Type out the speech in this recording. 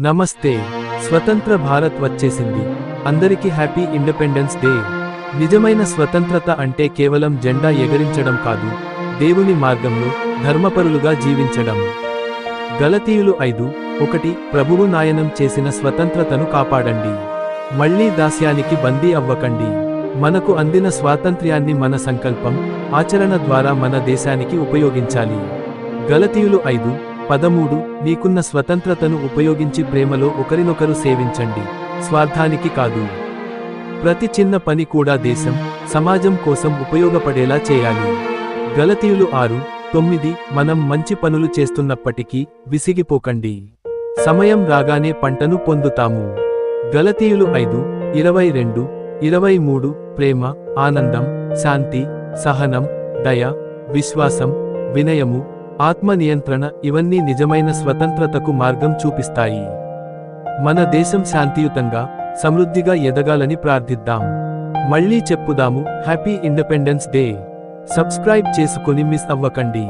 నమస్తే స్వతంత్ర భారత్ వచ్చేసింది. అందరికీ హ్యాపీ ఇండిపెండెన్స్ డే. నిజమైన స్వతంత్రత అంటే కేవలం జెండా ఎగరించడం కాదు దేవుని మార్గంలో ధర్మపరులుగా జీవించడం. గలతీయులు ఐదు ఒకటి ప్రభువు నాయనం చేసిన స్వతంత్రతను కాపాడండి. మళ్ళీ దాస్యానికి బందీ అవ్వకండి. మనకు అందిన స్వాతంత్ర్యాన్ని మన సంకల్పం ఆచరణ ద్వారా మన దేశానికి ఉపయోగించాలి. గలతీయులు ఐదు పదమూడు నీకున్న స్వతంత్రతను ఉపయోగించి ప్రేమలో ఒకరినొకరు సేవించండి. స్వార్థానికి కాదు. ప్రతి చిన్న పని కూడా దేశం సమాజం కోసం ఉపయోగపడేలా చేయాలి. గలతీయులు ఆరు తొమ్మిది మనం మంచి పనులు చేస్తున్నప్పటికీ విసిగిపోకండి. సమయం రాగానే పంటను పొందుతాము. గలతీయులు ఐదు ఇరవై రెండు ఇరవై మూడు ప్రేమ ఆనందం శాంతి సహనం దయ విశ్వాసం వినయము ఆత్మ నియంత్రణ ఇవన్నీ నిజమైన స్వతంత్రతకు మార్గం చూపిస్తాయి. మన దేశం శాంతియుతంగా సమృద్ధిగా ఎదగాలని ప్రార్థిద్దాం. మళ్ళీ చెప్పుదాము. Happy independence day. సబ్స్క్రైబ్ చేసుకుని మిస్ అవ్వకండి.